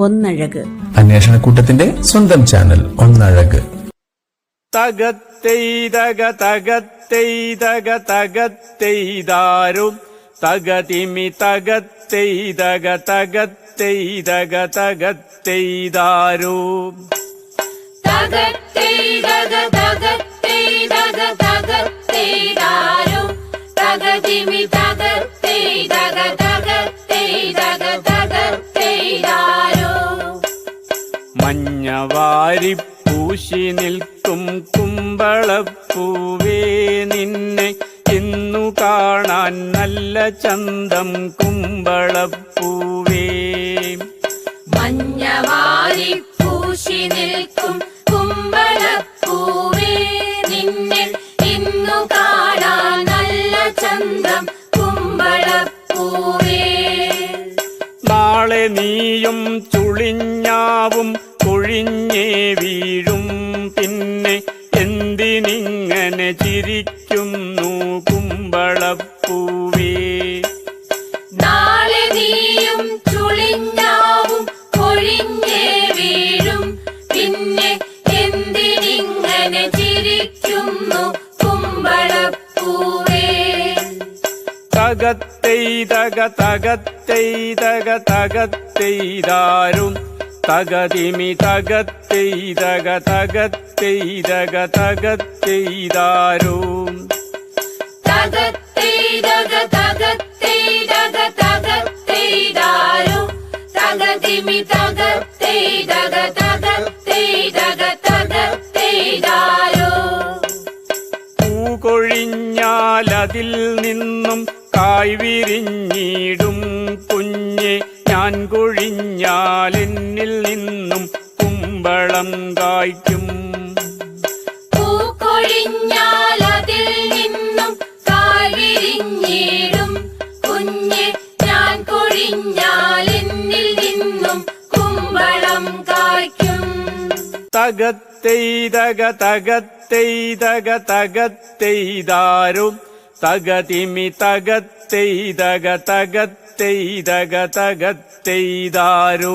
ഒന്നഴക്. അന്വേഷണ കൂട്ടത്തിന്റെ സ്വന്തം ചാനൽ ഒന്നഴക്. തകത്തെയ്തക തകത്തെയ്തക തകത്തെയ്താരും തകതിമി തകത്തെയ്തക തകത്തെയ്തക തകത്തെയ്താരും തകത്തേതക തകത്തേതക തകത്തേതാരോ തകതിമി തകത്തേതക തകത്തേതക തകത്തേതാരോ മഞ്ഞവാരി പൂശി നിൽക്കും കുമ്പളപ്പൂവേ നിന്നെ ഇന്നു കാണാൻ നല്ല ചന്തം കുമ്പളപ്പൂവേ. മഞ്ഞവാരി പൂശി നിൽക്കും കുമ്പളപ്പൂവേ നിന്നെ ഇന്നു കാണാൻ നല്ല ചന്തം കുമ്പളപ്പൂവേ. നാളെ നീയും ചുളിഞ്ഞാവും കൊഴിഞ്ഞേ വീഴും പിന്നെ എന്തിനിങ്ങനെ ചിരിക്കുന്നു കുമ്പളപ്പൂവേ. നാളെ നീയും ചുളിഞ്ഞാവും കൊഴിഞ്ഞേ വീഴും പിന്നെ എന്തിനിങ്ങനെ ചിരിക്കുന്നു കുമ്പളപ്പൂവേ. തകത്തെയ്തക തകത്തെയ്തക തകത്തെയ്താരും തകതിമി തകത്തെയ്തക തകത്തെയ്തക தகத்தெய்தாரோ தகத்தெய்தக தகத்தெய்தக தகத்தெய்தாரோ தகதிமி தகத்தெய்தக தகத்தெய்தக தகத்தெய்தாரோ പൂകൊഴിഞ്ഞാൽ അതിൽ നിന്നും കായ് വിരിഞ്ഞിടും ഞാൻ കൊഴിഞ്ഞാൽ എന്നിൽ നിന്നും കുമ്പളം കായ്ക്കും. പൂക്കൊഴിഞ്ഞാൽ അതിൽ നിന്നും കാവിരിഞ്ഞിടും കുഞ്ഞെ ഞാൻ കൊഴിഞ്ഞാൽ എന്നിൽ നിന്നും കുമ്പളം കായ്ക്കും. തകത്തെയ്തക തകത്തെയ്തക തകത്തെയ്താരും തകതിമി തകത്തെയ്തക തകത്തെയ്തക തകത്തെയ്താരും